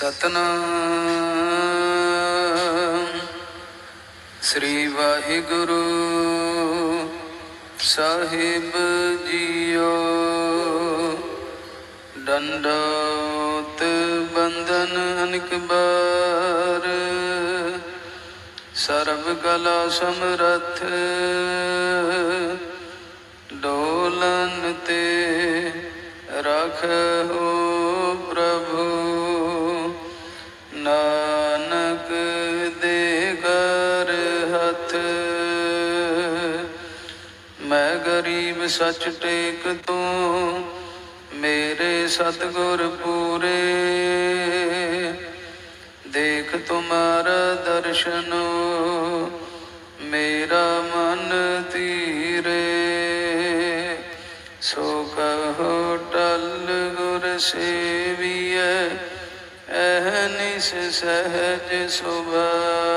ਸਤਨਾਮ। ਸ੍ਰੀ ਵਾਹਿਗੁਰੂ ਸਾਹਿਬ ਜੀਓ। ਡੰਡੋਤ ਬੰਦਨ ਅਨਿਕ ਬਾਰ ਸਰਬ ਕਲਾ ਸਮਰਥ ਡੋਲਨ ਤੇ ਰਖੋ ਮੈਂ ਗਰੀਬ ਸੱਚ ਟੇਕ ਤੂੰ, ਮੇਰੇ ਸਤਗੁਰ ਪੂਰੇ। ਦੇਖ ਤੁਮਾਰਾ ਦਰਸ਼ਨ, ਮੇਰਾ ਮਨ ਤੀਰੇ ਸੋ ਕਹੋ ਟਲ ਗੁਰ ਸੇਵੀਐ ਅਹਨਿਸ ਸਹਜ ਸੁਭਾਏ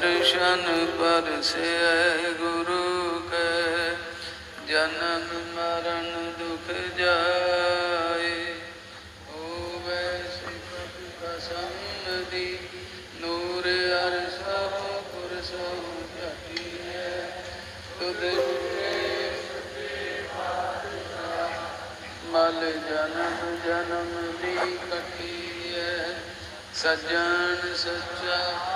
ਦਰਸ਼ਨ ਪਰਸੈ ਗੁਰੂ ਕੈ, ਜਨਮ ਮਰਨ ਦੁਖ ਜਾਏ। ਹੋਵੇ ਸਿਫਤ ਕਸਮਦੀ ਨੂਰ ਅਰਸਾ ਪੁਰਸਾ ਜਟੀਐ ਤੁਧ ਮਲ ਜਨਮ ਜਨਮ ਦੀ ਹੈ ਸਜਣ ਸੱਚਾ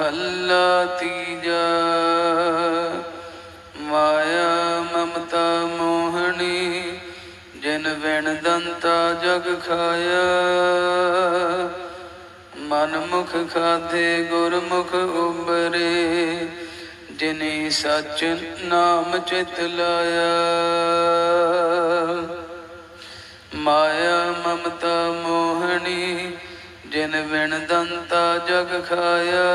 ਮਹੱਲਾ ਤੀਜਾ, ਮਾਇਆ ਮਮਤਾ ਮੋਹਣੀ, ਜਿਨ ਵਿਣ ਦੰਤਾ ਜਗ ਖਾਇਆ। ਮਨ ਮੁਖ ਖਾਦੇ ਗੁਰਮੁਖ ਉਬਰੇ ਜਿਨੇ ਸਚ ਨਾਮ ਚਿਤ ਲਾਇਆ। ਮਾਇਆ ਮਮਤਾ ਮੋਹਣੀ ਜਿਨ ਵਿਣ ਦੰਤਾ ਜਗ ਖਾਇਆ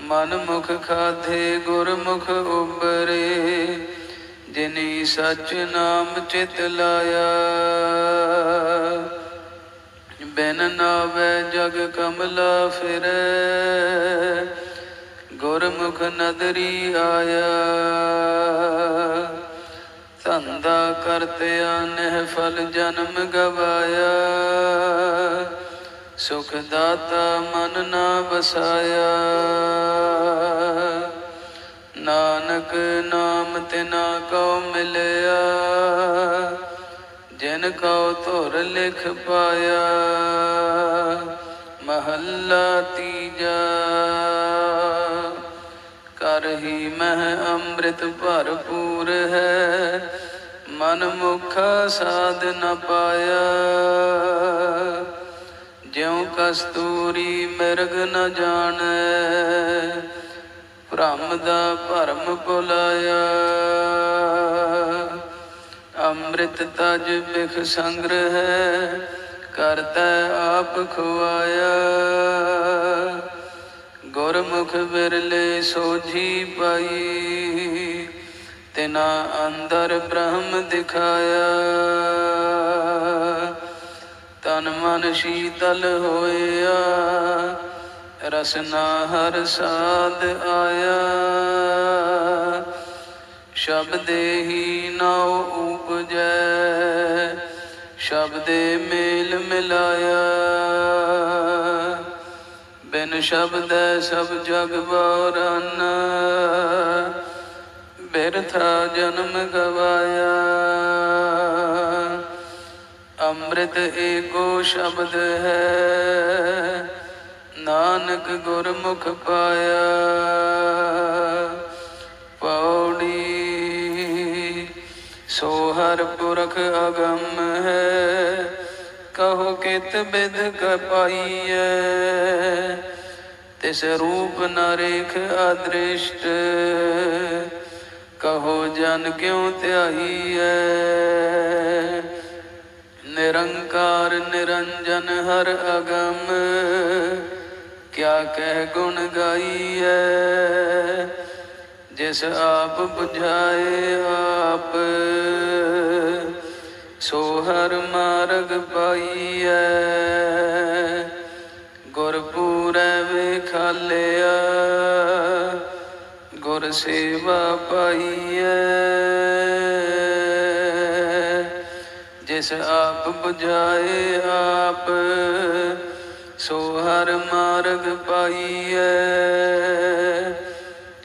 ਮਨ ਮੁਖ ਖਾਧੇ ਗੁਰਮੁਖ ਉਬਰੇ, ਜਿਨੀ ਸਚ ਨਾਮ ਚਿਤ ਲਾਇਆ। ਬਿਨ ਨਾਵੇ ਜਗ ਕਮਲਾ ਫਿਰੈ, ਗੁਰਮੁਖ ਨਦਰੀ ਆਇਆ। ਧੰਦਾ ਕਰਤਿਆ ਨਹਿ ਫਲ ਜਨਮ ਗਵਾਇਆ। ਸੁਖ ਦਾਤਾ ਮਨ ਨਾ ਬਸਾਇਆ ਨਾਨਕ ਨਾਮ ਤਿਨਾ ਕਉ ਮਿਲਿਆ। ਜਿਨ ਕਉ ਧੁਰ ਲਿਖ ਪਾਇਆ। ਮਹੱਲਾ ਤੀਜਾ। ਕਰ ਹੀ ਮਹਿ ਅੰਮ੍ਰਿਤ ਭਰਪੂਰ ਹੈ। ਮਨ ਮੁਖਾ ਸਾਧ ਨ ਪਾਇਆ। ਜਿਉ ਕਸਤੂਰੀ ਮਿਰਗ ਨ ਜਾਣੈ, ਭ੍ਰਮ ਦਾ ਭਰਮ ਭੁਲਾਇਆ। ਅੰਮ੍ਰਿਤ ਤਜ ਬਿਖ ਸੰਗ੍ਰਹਿ, ਕਰਤਾ ਆਪ ਖੁਆਇਆ। ਗੁਰਮੁਖ ਬਿਰਲੇ ਸੋਝੀ ਪਾਈ, ਤਿਨਾ ਅੰਦਰ ਬ੍ਰਹਮ ਦਿਖਾਇਆ। ਤਨ ਮਨ ਸ਼ੀਤਲ ਹੋਇਆ ਰਸਨਾ ਹਰ ਸਾਧ ਆਇਆ। ਸ਼ਬਦੇ ਹੀ ਨਾਉ ਉਪਜੈ, ਸ਼ਬਦੇ ਮੇਲ ਮਿਲਾਇਆ। ਬਿਨ ਸ਼ਬਦ ਸਭ ਜਗ ਬੋਰਨ, ਬਿਰਥਾ ਜਨਮ ਗਵਾਇਆ। ਅੰਮ੍ਰਿਤ ਏਕੋ ਸ਼ਬਦ ਹੈ। ਨਾਨਕ ਗੁਰਮੁਖ ਪਾਇਆ। ਪੌੜੀ ਸੋ ਹਰ ਪੁਰਖ ਅਗੰਮ ਹੈ। ਕਹੋ ਕਿਤ ਬਿਦ ਕ ਪਾਈਐ। ਤਿਸ ਰੂਪ ਨ ਅਦ੍ਰਿਸ਼ਟ। ਕਹੋ ਕਹੋ ਜਨ ਕਿਉ ਧਿਆਈਐ। ਨਿਰੰਕਾਰ ਨਿਰੰਜਨ ਹਰ ਅਗਮ, ਕਿਆ ਕਹਿ ਗੁਣ ਗਾਈਐ? ਜਿਸ ਆਪ 부ਝਾਏ ਆਪ, ਸੋ ਹਰ ਮਾਰਗ ਪਾਈਐ। ਗੁਰਪੂਰੈ ਵੇਖਾਲਿਆ, ਗੁਰ ਸੇਵਾ ਪਾਈਐ। ਜਿਸ ਆਪ 부ਝਾਏ ਆਪ, ਸੋ ਹਰ ਮਾਰਗ ਪਾਈਐ।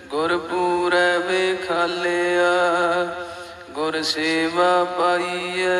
ਗੁਰ ਪੂਰੈ ਵੇਖਾਲਿਆ, ਗੁਰ ਸੇਵਾ ਪਾਈਐ।